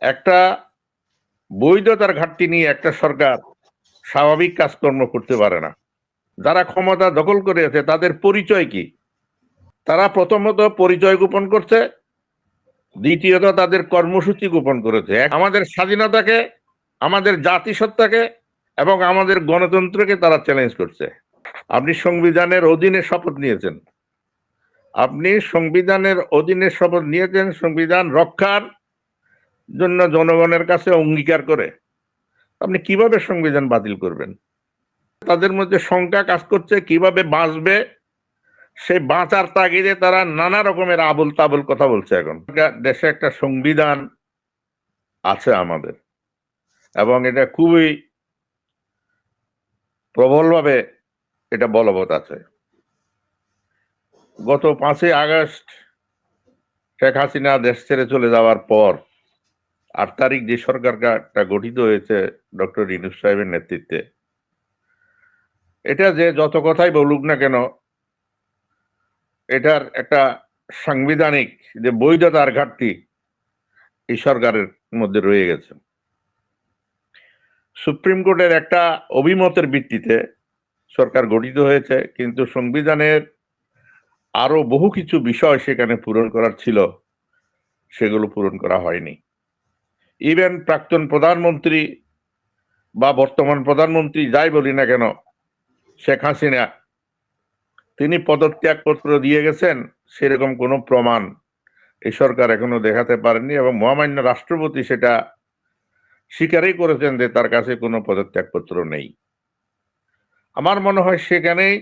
একটা বৈধতার ঘাটতি নিয়ে একটা সরকার স্বাভাবিক কাজকর্ম করতে পারে না। যারা ক্ষমতা দখল করে আছে, তাদের পরিচয় কি? তারা প্রথমত পরিচয় গোপন করছে, দ্বিতীয়ত তাদের কর্মসূচি গোপন করেছে। আমাদের স্বাধীনতাকে, আমাদের জাতিসত্তাকে এবং আমাদের গণতন্ত্রকে তারা চ্যালেঞ্জ করছে। আপনি সংবিধানের অধীনে শপথ নিয়েছেন। আপনি সংবিধানের অধীনে শপথ নিয়েছেন, সংবিধান রক্ষার জন্য জনগণের কাছে অঙ্গীকার করে, আপনি কীভাবে সংবিধান বাতিল করবেন? তাদের মধ্যে শঙ্কা কাজ করছে কীভাবে বাঁচবে সেই বাঁচার তাগিদে তারা নানা রকমের আবল তাবল কথা বলছে এখন। দেশে একটা সংবিধান আছে আমাদের, এবং এটা খুবই প্রবলভাবে এটা বলবৎ আছে। গত পাঁচই আগস্ট শেখ হাসিনা দেশ ছেড়ে চলে যাওয়ার পর আট তারিখ যে সরকারটা গঠিত হয়েছে ডক্টর ইনুস সাহেবের নেতৃত্বে, এটা যে যত কথাই বলুক না কেন, এটার একটা সাংবিধানিক যে বৈধতার ঘাটতি এই সরকারের মধ্যে রয়ে গেছে। সুপ্রিম কোর্টের একটা অভিমতের ভিত্তিতে সরকার গঠিত হয়েছে, কিন্তু সংবিধানের আরও বহু কিছু বিষয় সেখানে পূরণ করার ছিল, সেগুলো পূরণ করা হয়নি। ইভেন প্রাক্তন প্রধানমন্ত্রী বা বর্তমান প্রধানমন্ত্রী যাই বলি না কেন, শেখ হাসিনা, তিনি পদত্যাগপত্র দিয়ে গেছেন, সেরকম কোনো প্রমাণ এই সরকার এখনও দেখাতে পারেনি এবং মহামান্য রাষ্ট্রপতি সেটা স্বীকারই করেছেন যে তার কাছে কোনো পদত্যাগপত্র নেই। আমার মনে হয় সেখানেই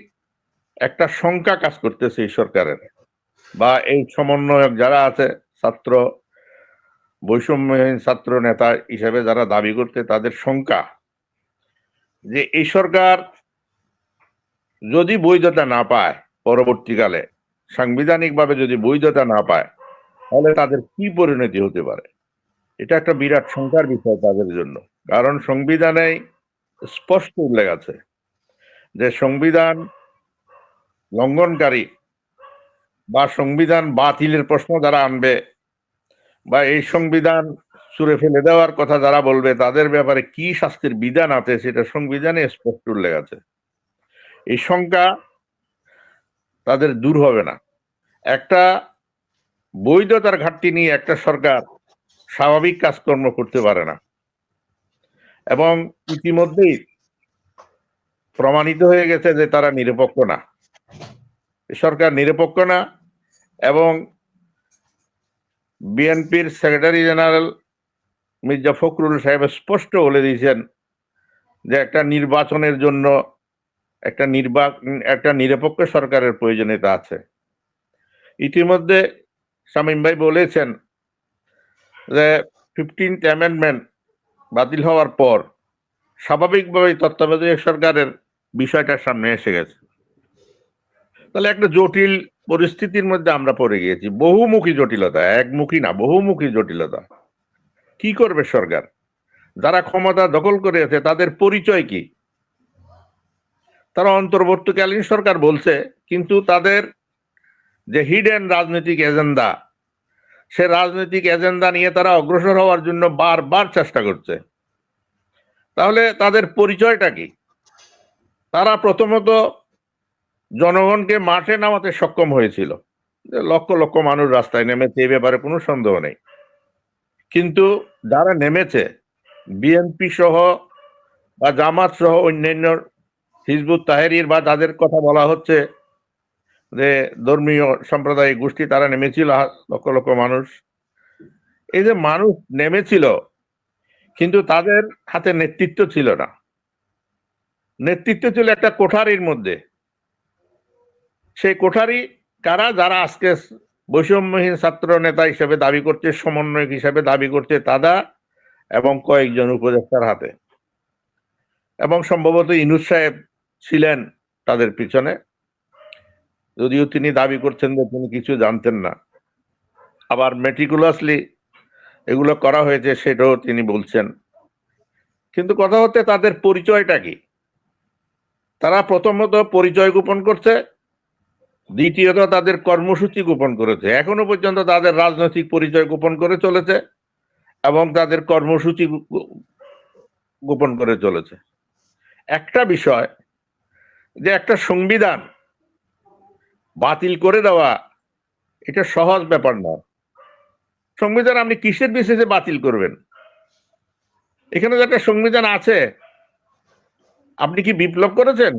একটা শঙ্কা কাজ করতেছে এই সরকারের বা এই সমন্বয়ক যারা আছে, ছাত্র বৈষম্যহীন ছাত্র নেতা হিসেবে যারা দাবি করতে তাদের শঙ্কা যে এই সরকার যদি বৈধতা না পায় পরবর্তীকালে, সাংবিধানিকভাবে যদি বৈধতা না পায়, তাহলে তাদের কি পরিণতি হতে পারে? এটা একটা বিরাট শঙ্কার বিষয় তাদের জন্য। কারণ সংবিধানে স্পষ্ট উল্লেখ আছে যে সংবিধান লঙ্ঘনকারী বা সংবিধান বাতিলের প্রশ্ন যারা আনবে বা এই সংবিধান চুরে ফেলে দেওয়ার কথা যারা বলবে, তাদের ব্যাপারে কি শাস্তির বিধান আছে সেটা সংবিধানে স্পষ্ট উল্লেখ আছে। এই শঙ্কা তাদের দূর হবে না। একটা বৈধতার ঘাটতি নিয়ে একটা সরকার স্বাভাবিক কাজকর্ম করতে পারে না। এবং ইতিমধ্যেই প্রমাণিত হয়ে গেছে যে তারা নিরপেক্ষ না। সরকার নিরপেক্ষ না এবং বিএনপির সেক্রেটারি জেনারেল মির্জা ফখরুল সাহেব স্পষ্ট বলে দিয়েছেন যে একটা নির্বাচনের জন্য একটা নির্বাচন একটা নিরপেক্ষ সরকারের প্রয়োজনীয়তা আছে। ইতিমধ্যে শামীম ভাই বলেছেন যে ফিফটিন্থ অ্যামেন্ডমেন্ট বাতিল হওয়ার পর স্বাভাবিকভাবেই তত্ত্বাবধায়ক সরকারের বিষয়টা সামনে এসে গেছে। তাহলে একটা জটিল পরিস্থিতির মধ্যে আমরা পড়ে গিয়েছি। বহুমুখী জটিলতা, একমুখী না, বহুমুখী জটিলতা। কি করবে সরকার? যারা ক্ষমতা দখল করে আছে, তাদের পরিচয় কি? তারা অন্তর্বর্তীকালীন সরকার বলছে, কিন্তু তাদের যে হিডেন রাজনৈতিক এজেন্ডা সে রাজনৈতিক এজেন্ডা নিয়ে তারা অগ্রসর হওয়ার জন্য বারবার চেষ্টা করছে। তাহলে তাদের পরিচয়টা কি? তারা প্রথমত জনগণকে মাঠে নামাতে সক্ষম হয়েছিল। লক্ষ লক্ষ মানুষ রাস্তায় নেমেছে এই ব্যাপারে কোনো সন্দেহ নেই। কিন্তু যারা নেমেছে, বিএনপি সহ বা জামাত সহ অন্যান্য হিজবুত তাহেরির বা তাদের কথা বলা হচ্ছে, যে ধর্মীয় সাম্প্রদায়িক গোষ্ঠী, তারা নেমেছিল লক্ষ লক্ষ মানুষ। এই যে মানুষ নেমেছিল, কিন্তু তাদের হাতে নেতৃত্ব ছিল না। নেতৃত্ব ছিল একটা কোঠারির মধ্যে। সেই কোঠারি কারা যারা আজকে বৈষম্যহীন ছাত্র নেতা হিসেবে দাবি করছে, সমন্বয়ক হিসেবে দাবি করছে, তারা এবং কয়েকজন উপদেষ্টার হাতে। এবং সম্ভবত ইনুস সাহেব ছিলেন তাদের পিছনে। যদিও তিনি দাবি করছেন যে তিনি কিছু জানতেন না। আবার মেটিকুলাসলি এগুলো করা হয়েছে সেটাও তিনি বলছেন। কিন্তু কথা হচ্ছে তাদের পরিচয়টা কি? তারা প্রথমত পরিচয় গোপন করছে দ্বিতীয়ত তাদের কর্মসূচি গোপন করেছে। এখনও পর্যন্ত তাদের রাজনৈতিক পরিচয় গোপন করে চলেছে এবং তাদের কর্মসূচি গোপন করে চলেছে। একটা বিষয় যে একটা সংবিধান বাতিল করে দেওয়া এটা সহজ ব্যাপার নয়। সংবিধান আপনি কিসের বিশেষে বাতিল করবেন? এখানে যে একটা সংবিধান আছে, আপনি কি বিপ্লব করেছেন?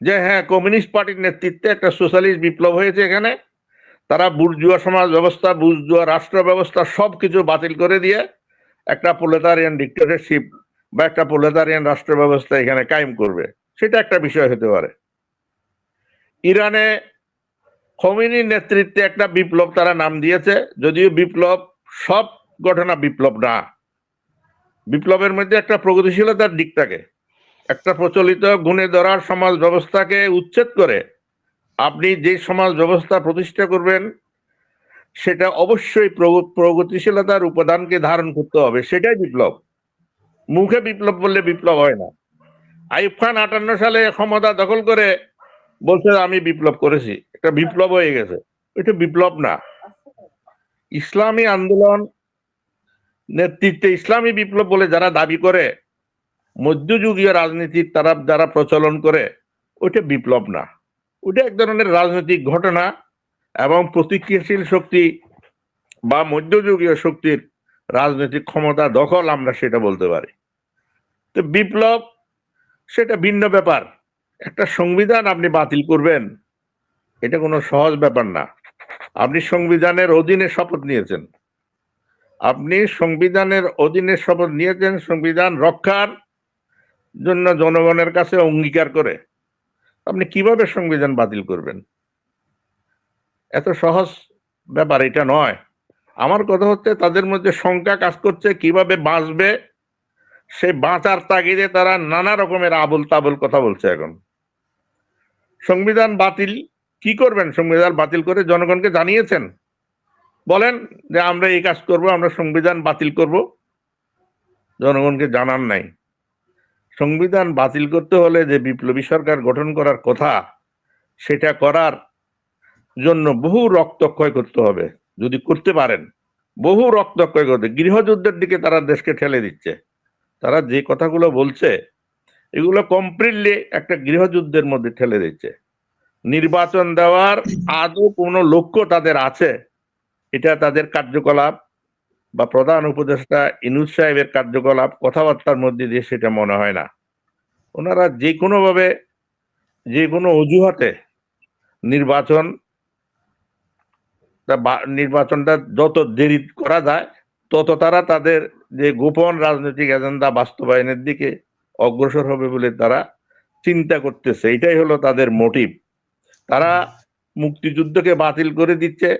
যে হ্যাঁ কমিউনিস্ট পার্টির নেতৃত্বে একটা সোশ্যালিস্ট বিপ্লব হয়েছে এখানে। তারা বুর্জুয়া সমাজ ব্যবস্থা, বুর্জুয়া রাষ্ট্র ব্যবস্থা সবকিছু বাতিল করে দিয়ে একটা প্রোলেতারিয়ান ডিক্টেটরশিপ বা একটা প্রোলেতারিয়ান রাষ্ট্র ব্যবস্থা এখানে কায়েম করবে। সেটা একটা বিষয় হতে পারে। ইরানে খমিনির নেতৃত্বে একটা বিপ্লব তারা নাম দিয়েছে, যদিও বিপ্লব সব ঘটনা বিপ্লব না। বিপ্লবের মধ্যে একটা প্রগতিশীলতার দিক থাকে। একটা প্রচলিত গুণে ধরার সমাজ ব্যবস্থাকে উচ্ছেদ করে আপনি যে সমাজ ব্যবস্থা প্রতিষ্ঠা করবেন, সেটা অবশ্যই প্রগতিশীলতার উপাদানকে ধারণ করতে হবে। সেটাই বিপ্লব। মুখে বিপ্লব বললে বিপ্লব হয় না। আইব খান আটান্ন সালে ক্ষমতা দখল করে বলছে, আমি বিপ্লব করেছি। একটা বিপ্লব হয়ে গেছে। এটা বিপ্লব না। ইসলামী আন্দোলন নেতৃত্বে ইসলামী বিপ্লব বলে যারা দাবি করে মধ্যযুগীয় রাজনীতির তারা যারা প্রচলন করে ওটা বিপ্লব না। ওইটা এক ধরনের রাজনৈতিক ঘটনা এবং প্রতিক্রিয়াশীল শক্তি বা মধ্যযুগীয় শক্তির রাজনৈতিক ক্ষমতা দখল আমরা সেটা বলতে পারি। তো বিপ্লব সেটা ভিন্ন ব্যাপার। একটা সংবিধান আপনি বাতিল করবেন, এটা কোনো সহজ ব্যাপার না। আপনি সংবিধানের অধীনে শপথ নিয়েছেন। আপনি সংবিধানের অধীনে শপথ নিয়েছেন, সংবিধান রক্ষার জন্য জনগণের কাছে অঙ্গীকার করে, আপনি কীভাবে সংবিধান বাতিল করবেন? এত সহজ ব্যাপার, এটা নয়। আমার কথা হচ্ছে, তাদের মধ্যে শঙ্কা কাজ করছে, কীভাবে বাঁচবে? সেই বাঁচার তাগিদে তারা নানা রকমের আবল তাবল কথা বলছে এখন। সংবিধান বাতিল, কি করবেন? সংবিধান বাতিল করে জনগণকে জানিয়েছেন? বলেন যে আমরা এই কাজ করব, আমরা সংবিধান বাতিল করব। জনগণকে জানান নাই। সংবিধান বাতিল করতে হলে যে বিপ্লবী সরকার গঠন করার কথা, সেটা করার জন্য বহু রক্তক্ষয় করতে হবে। যদি করতে পারেন, বহু রক্তক্ষয় করতে, গৃহযুদ্ধের দিকে তারা দেশকে ঠেলে দিচ্ছে। তারা যে কথাগুলো বলছে, এগুলো কমপ্লিটলি একটা গৃহযুদ্ধের মধ্যে ঠেলে দিচ্ছে। নির্বাচন দেওয়ার আদৌ কোনো লক্ষ্য তাদের আছে? এটা তাদের কার্যকলাপ। বা প্রধান উপদেষ্টা ইনুজ সাহেবের কার্যকলাপ, কথাবার্তার মধ্যে দিয়ে সেটা মনে হয় না। ওনারা যে কোনোভাবে, যে কোনো অজুহাতে নির্বাচন নির্বাচনটা যত দেরি করা যায়, তত তারা তাদের যে গোপন রাজনৈতিক এজেন্ডা বাস্তবায়নের দিকে অগ্রসর হবে বলে তারা চিন্তা করতেছে। এটাই হলো তাদের মোটিভ। তারা মুক্তিযুদ্ধকে বাতিল করে দিচ্ছে।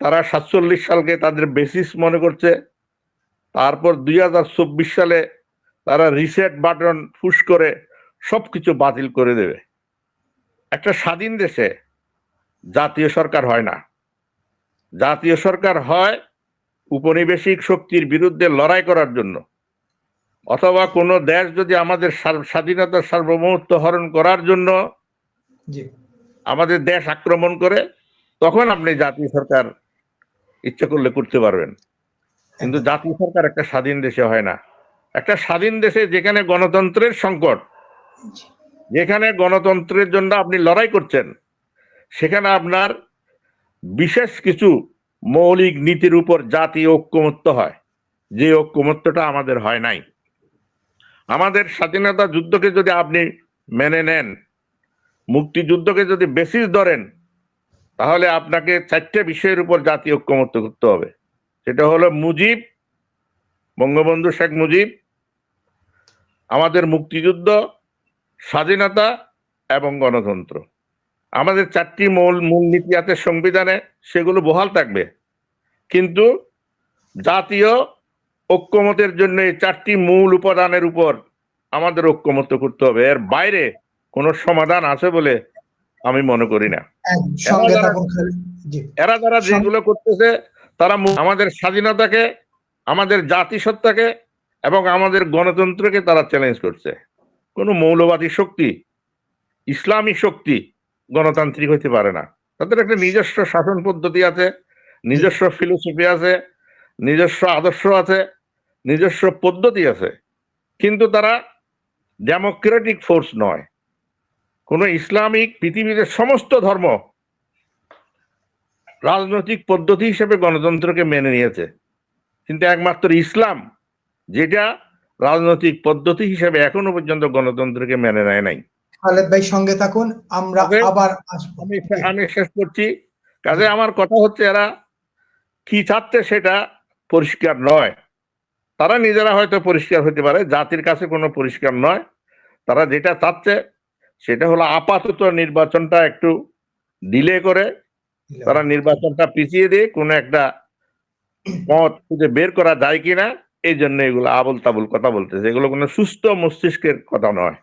তারা সাতচল্লিশ সালকে তাদের বেসিস মনে করছে। তারপর দুই হাজার চব্বিশ সালে তারা রিসেট বাটন ফুস করে সবকিছু বাতিল করে দেবে। একটা স্বাধীন দেশে জাতীয় সরকার হয় না। জাতীয় সরকার হয় উপনিবেশিক শক্তির বিরুদ্ধে লড়াই করার জন্য। অথবা কোনো দেশ যদি আমাদের স্বাধীনতার সার্বভৌমত্ব হরণ করার জন্য আমাদের দেশ আক্রমণ করে তখন আপনি জাতীয় সরকার ইচ্ছে করলে করতে পারবেন। কিন্তু জাতীয় সরকার একটা স্বাধীন দেশে হয় না। একটা স্বাধীন দেশে যেখানে গণতন্ত্রের সংকট যেখানে গণতন্ত্রের জন্য আপনি লড়াই করছেন সেখানে আপনার বিশেষ কিছু মৌলিক নীতির উপর জাতি ঐক্যমত্য হয়। যে ঐক্যমত্যটা আমাদের হয় নাই। আমাদের স্বাধীনতা যুদ্ধকে যদি আপনি মেনে নেন মুক্তিযুদ্ধকে যদি বেসিস ধরেন তাহলে আপনাকে চারটে বিষয়ের উপর জাতীয় ঐক্যমত্য করতে হবে। সেটা হলো মুজিব, বঙ্গবন্ধু শেখ মুজিব, আমাদের মুক্তিযুদ্ধ, স্বাধীনতা এবং গণতন্ত্র। আমাদের চারটি মূল মূল নীতি আছে সংবিধানে, সেগুলো বহাল থাকবে। কিন্তু জাতীয় ঐক্যমতের জন্য এই চারটি মূল উপাদানের উপর আমাদের ঐক্যমত্য করতে হবে। এর বাইরে কোনো সমাধান আছে বলে আমি মনে করি না। এরা যারা যেগুলো করতেছে তারা আমাদের স্বাধীনতাকে আমাদের জাতিসত্তাকে এবং আমাদের গণতন্ত্রকে তারা চ্যালেঞ্জ করছে। কোনো মৌলবাদী শক্তি ইসলামী শক্তি গণতান্ত্রিক হইতে পারে না। তাদের একটা নিজস্ব শাসন পদ্ধতি আছে নিজস্ব ফিলোসফি আছে নিজস্ব আদর্শ আছে নিজস্ব পদ্ধতি আছে। কিন্তু তারা ডেমোক্রেটিক ফোর্স নয়। কোন ইসলামিক পৃথিবীতে সমস্ত ধর্ম রাজনৈতিক পদ্ধতি হিসেবে গণতন্ত্রকে মেনে নিয়েছে। কিন্তু একমাত্র ইসলাম যেটা রাজনৈতিক পদ্ধতি হিসেবে এখনও পর্যন্ত গণতন্ত্রকে মেনে নেয় নাই। খালেদ ভাই সঙ্গে থাকুন আমরা আবার আমি আমি শেষ করছি। কাজে আমার কথা হচ্ছে এরা কি চাচ্ছে সেটা পরিষ্কার নয়। তারা নিজেরা হয়তো পরিষ্কার হতে পারে জাতির কাছে কোনো পরিষ্কার নয়। তারা যেটা চাচ্ছে সেটা হলো আপাতত নির্বাচনটা একটু ডিলে করে তারা নির্বাচনটা পিছিয়ে দিয়ে কোনো একটা মত খুঁজে বের করা যায় কিনা এই জন্য এগুলো আবল তাবল কথা বলতেছে। এগুলো কোনো সুস্থ মস্তিষ্কের কথা নয়।